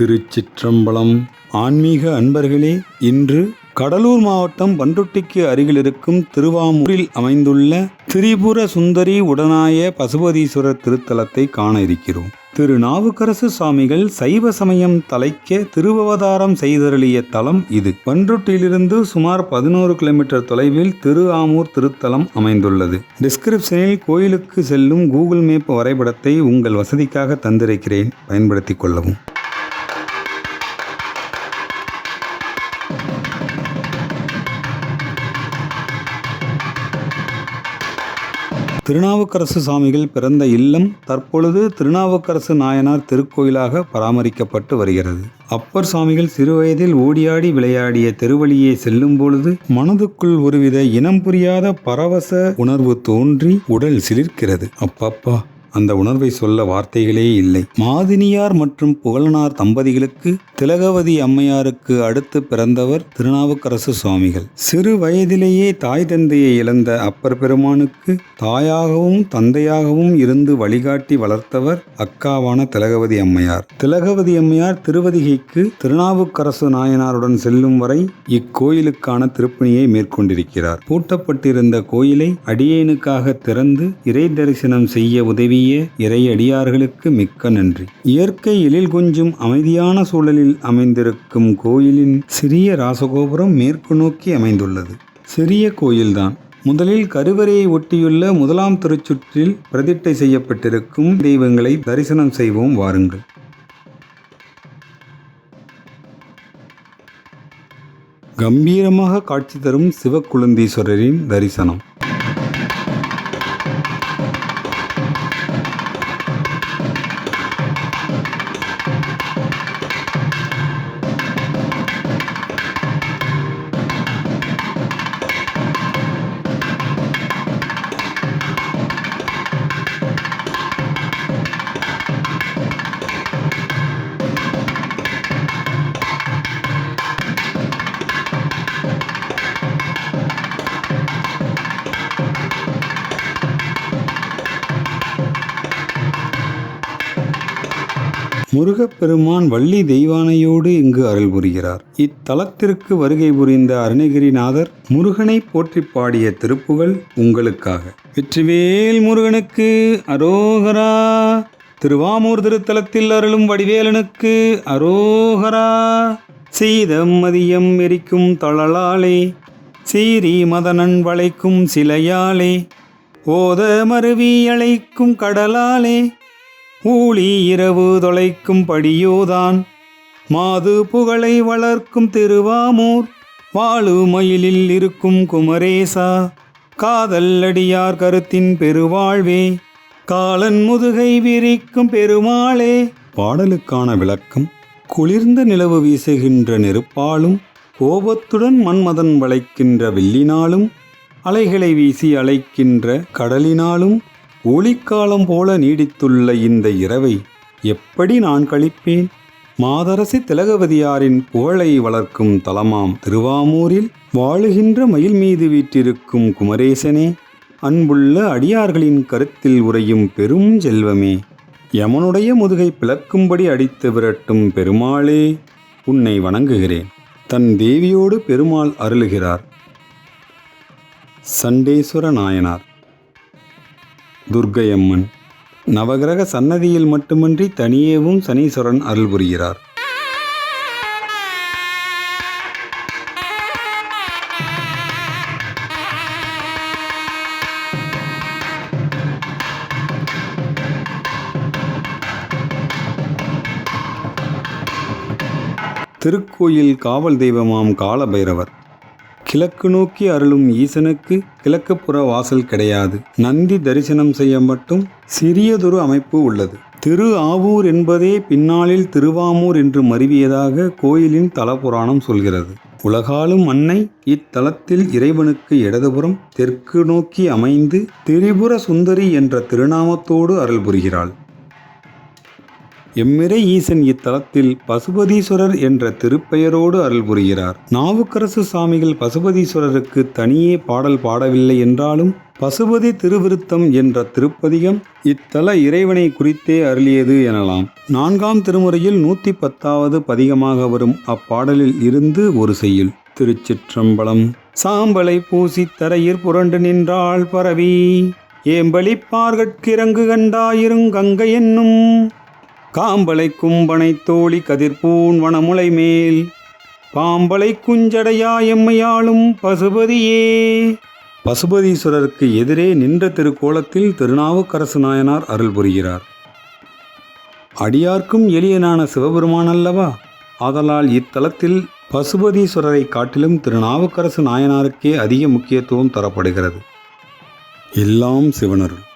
திருச்சிற்றம்பலம். ஆன்மீக அன்பர்களே இன்று கடலூர் மாவட்டம் பண்ருட்டிக்கு அருகில் இருக்கும் திருவாமூரில் அமைந்துள்ள திரிபுர சுந்தரி உடனாய பசுபதீஸ்வரர் திருத்தலத்தை காண இருக்கிறோம். திரு. நாவுக்கரசு சுவாமிகள் சைவ சமயம் தலைக்க திருவவதாரம் செய்தருளிய தலம் இது. பண்ருட்டியிலிருந்து சுமார் பதினோரு கிலோமீட்டர் தொலைவில் திரு ஆமூர் திருத்தலம் அமைந்துள்ளது. டிஸ்கிரிப்ஷனில் கோயிலுக்கு செல்லும் கூகுள் மேப் வரைபடத்தை உங்கள் வசதிக்காக தந்திருக்கிறேன். பயன்படுத்திக் கொள்ளவும். திருநாவுக்கரசு சுவாமிகள் பிறந்த இல்லம் தற்பொழுது திருநாவுக்கரசு நாயனார் திருக்கோயிலாக பராமரிக்கப்பட்டு வருகிறது. அப்பர் சுவாமிகள் சிறுவயதில் ஓடியாடி விளையாடிய தெருவழியே செல்லும் பொழுது மனதுக்குள் ஒருவித இனம் புரியாத பரவச உணர்வு தோன்றி உடல் சிலிர்க்கிறது. அப்பப்பா அந்த உணர்வை சொல்ல வார்த்தைகளே இல்லை. மாதினியார் மற்றும் புகழனார் தம்பதிகளுக்கு திலகவதி அம்மையாருக்கு அடுத்து பிறந்தவர் திருநாவுக்கரசு சுவாமிகள். சிறு வயதிலேயே தாய் தந்தையை இழந்த அப்பர் பெருமானுக்கு தாயாகவும் தந்தையாகவும் இருந்து வழிகாட்டி வளர்த்தவர் அக்காவான திலகவதி அம்மையார். திலகவதி அம்மையார் திருவதிகைக்கு திருநாவுக்கரசு நாயனாருடன் செல்லும் வரை இக்கோயிலுக்கான திருப்பணியை மேற்கொண்டிருக்கிறார். பூட்டப்பட்டிருந்த கோயிலை அடியேனுக்காக திறந்து இறை தரிசனம் செய்ய உதவி இனிய இறையடியார்களுக்கு மிக்க நன்றி. இயற்கை எழில் கொஞ்சும் அமைதியான சூழலில் அமைந்திருக்கும் கோயிலின் சிறிய ராசகோபுரம் மேற்கு நோக்கி அமைந்துள்ளது. சிறிய கோயில்தான். முதலில் கருவறையை ஒட்டியுள்ள முதலாம் திருச்சுற்றில் பிரதிட்டை செய்யப்பட்டிருக்கும் தெய்வங்களை தரிசனம் செய்வோம் வாருங்கள். கம்பீரமாக காட்சி தரும் சிவக்குழுந்தீஸ்வரரின் தரிசனம். முருகப்பெருமான் வள்ளி தெய்வானையோடு இங்கு அருள் புரிகிறார். இத்தலத்திற்கு வருகை புரிந்த அருணகிரிநாதர் முருகனை போற்றி பாடிய திருப்புகள் உங்களுக்காக. வெற்றிவேல் முருகனுக்கு அரோகரா. திருவாமூர் திருத்தலத்தில் அருளும் வடிவேலனுக்கு அரோகரா. சீதம் மதியம் எரிக்கும் தளலாலே சீரி மதனன் வளைக்கும் சிலையாலே ஓத மருவி அழைக்கும் கடலாலே ஊழி இரவு தொலைக்கும் படியோதான். மாது புகழை வளர்க்கும் திருவாமூர். வாழு மயிலில் இருக்கும் குமரேசா. காதல் அடியார் கருத்தின் பெருவாழ்வே. காலன் முதுகை விரிக்கும் பெருமாளே. பாடலுக்கான விளக்கம் குளிர்ந்த நிலவு வீசுகின்ற நெருப்பாலும் கோபத்துடன் மன்மதன் வளைக்கின்ற வில்லினாலும் அலைகளை வீசி அழைக்கின்ற கடலினாலும் ஒளிக்காலம் போல நீடித்துள்ள இந்த இரவை எப்படி நான் கழிப்பேன்? மாதரசி திலகவதியாரின் புகழை வளர்க்கும் தலமாம் திருவாமூரில் வாழுகின்ற மயில் மீது வீற்றிருக்கும் குமரேசனே அன்புள்ள அடியார்களின் கருத்தில் உறையும் பெரும் செல்வமே யமனுடைய முதுகை பிளக்கும்படி அடித்து விரட்டும் பெருமாளே உன்னை வணங்குகிறேன். தன் தேவியோடு பெருமாள் அருளுகிறார். சண்டேஸ்வர நாயனார். துர்க்கையம்மன். நவகிரக சன்னதியில் மட்டுமின்றி தனியேவும் சனீஸ்வரன் அருள் புரிகிறார். திருக்கோயில் காவல் தெய்வமாம் காலபைரவர். கிழக்கு நோக்கி அருளும் ஈசனுக்கு கிழக்குப்புற வாசல் கிடையாது. நந்தி தரிசனம் செய்ய மட்டும் சிறியதொரு அமைப்பு உள்ளது. திரு ஆவூர் என்பதே பின்னாளில் திருவாமூர் என்று மருவியதாக கோயிலின் தலபுராணம் சொல்கிறது. உலகாலும் அன்னை இத்தலத்தில் இறைவனுக்கு இடதுபுறம் தெற்கு நோக்கி அமைந்து திரிபுர சுந்தரி என்ற திருநாமத்தோடு அருள் புரிகிறாள். எம்மிறை ஈசன் இத்தலத்தில் பசுபதீஸ்வரர் என்ற திருப்பெயரோடு அருள் புரிகிறார். நாவுக்கரசு சாமிகள் பசுபதீஸ்வரருக்கு தனியே பாடல் பாடவில்லை என்றாலும் பசுபதி திருவிருத்தம் என்ற திருப்பதிகம் இத்தல இறைவனை குறித்தே அருளியது எனலாம். நான்காம் திருமுறையில் நூற்றி பத்தாவது பதிகமாக வரும் அப்பாடலில் இருந்து ஒரு செய்யுள். திருச்சிற்றம்பலம் சாம்பலை பூசி தரையிற் புரண்டு நின்றாள் பரவி ஏம்பலிப்பார்கட்கிறங்கு கண்டாயிருங்கங்கை என்னும் காம்பலை கும்பனை தோழி கதிர்பூன் வனமுலை மேல். பாம்பலை குஞ்சடையா எம்மையாளும் பசுபதியே. பசுபதீஸ்வரருக்கு எதிரே நின்ற திருக்கோலத்தில் திருநாவுக்கரசு நாயனார் அருள் புரிகிறார். அடியார்க்கும் எளியனான சிவபெருமான் அல்லவா? ஆதலால் இத்தலத்தில் பசுபதீஸ்வரரை காட்டிலும் திருநாவுக்கரசு நாயனாருக்கே அதிக முக்கியத்துவம் தரப்படுகிறது. எல்லாம் சிவனருள்.